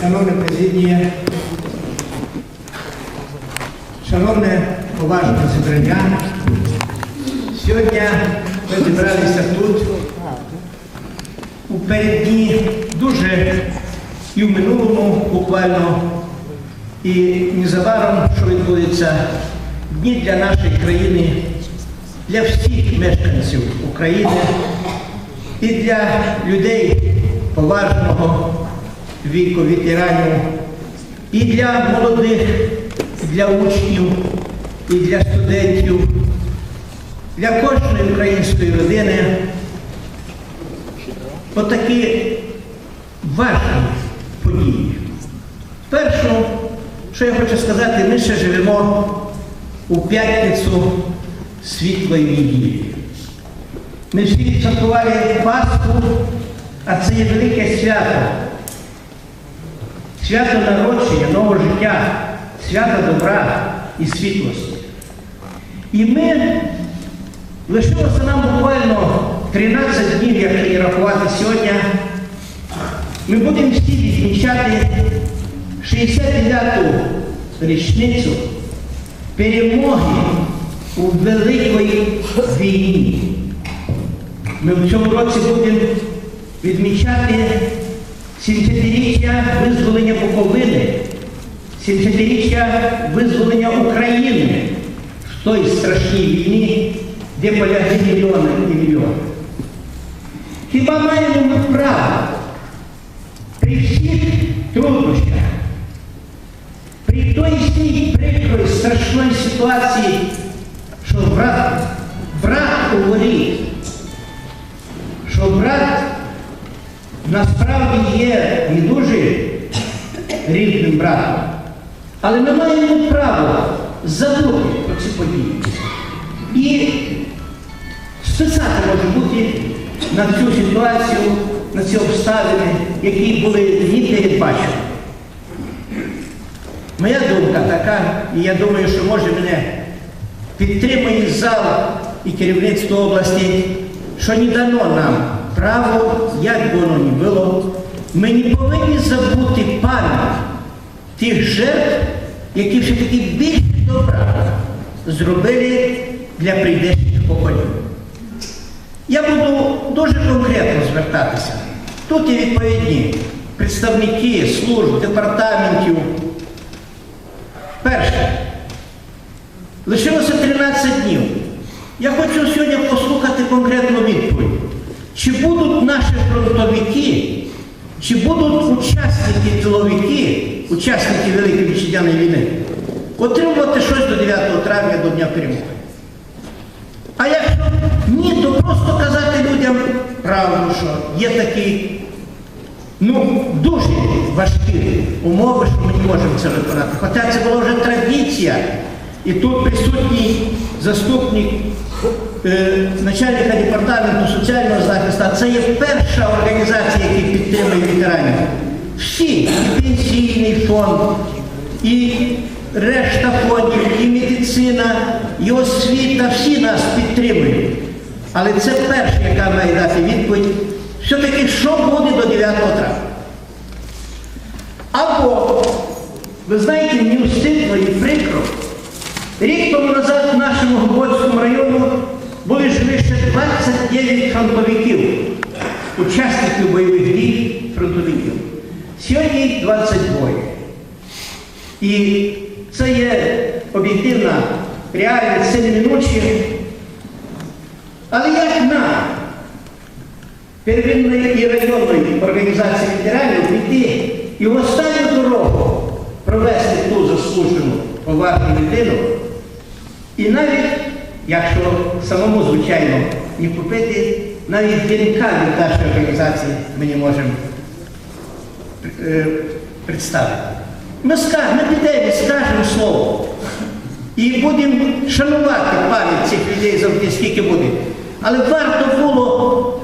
Шановна президія, шановне поважне зібрання, сьогодні ми зібралися тут у переддні дуже і в минулому буквально, і незабаром, що відбудеться дні для нашої країни, для всіх мешканців України і для людей поважного віку ветеранів, і для молодих, і для учнів, і для студентів, для кожної української родини. Отакі важні події. Перше, що я хочу сказати, ми ще живемо у п'ятницю світлої неділі. Ми всі відсвяткували Пасху, а це є велике свято. Свято народження, нового життя, свято добра і світлості. І ми лишилося нам буквально 13 днів, як і рахувати сьогодні. Ми будемо всі відмічати 69-ту річницю перемоги у Великій війні. Ми в цьому році будемо відмічати 70-річчя визволення Буковини, 70-річчя визволення України в той страшній війні, де полягли мільйони і мільйони. Хіба маємо ми право при всіх труднощах, при той всій прикрої страшної ситуації, що брат, насправді є не дуже рідним братом, але ми маємо право забути про ці події. І списати може бути на цю ситуацію, на ці обставини, які були не передбачені. Моя думка така, і я думаю, що може мене підтримує зал і керівництво області, що не дано нам право, як воно не було, ми не повинні забути пам'ять тих жертв, які все-таки більше добра зробили для прийдешніх поколінь. Я буду дуже конкретно звертатися. Тут є відповідні представники служб, департаментів. Перше. Лишилося 13 днів. Я хочу сьогодні послухати. Чи будуть наші фронтовики, чи будуть учасники тиловики, учасники Великої Вітчизняної війни, отримувати щось до 9 травня до Дня перемоги? А якщо ні, то просто казати людям правду, що є такі ну, дуже важкі умови, що ми не можемо це виконати. Хоча це була вже традиція. І тут присутній заступник начальника департаменту соціального захисту, це є перша організація, яка підтримує ветеранів. Всі, і пенсійний фонд, і решта фондів, і медицина, і освіта, всі нас підтримують. Але це перша, яка має дати відповідь, все-таки що буде до 9 травня. Або, ви знаєте, мені стидно і прикро. Рік тому назад в нашому живі ще 29 фронтовиків, учасників бойових дій фронтовиків. Сьогодні їх 22. І це є об'єктивна реальність, це неминуче. Але як нам, первинної і районної організації ветеранів, піти і в останню дорогу провести ту заслужену поважну людину, і навіть, якщо самому, звичайно, не купити, навіть дзвінка від нашої організації ми не можемо е, представити. Ми скажемо, ми підемо скажемо слово. І будемо шанувати пам'ять цих людей завжди, скільки буде. Але варто було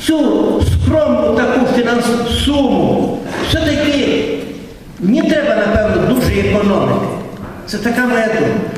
цю скромну таку фінансову суму все-таки не треба, напевно, дуже економити. Це така моя думка. І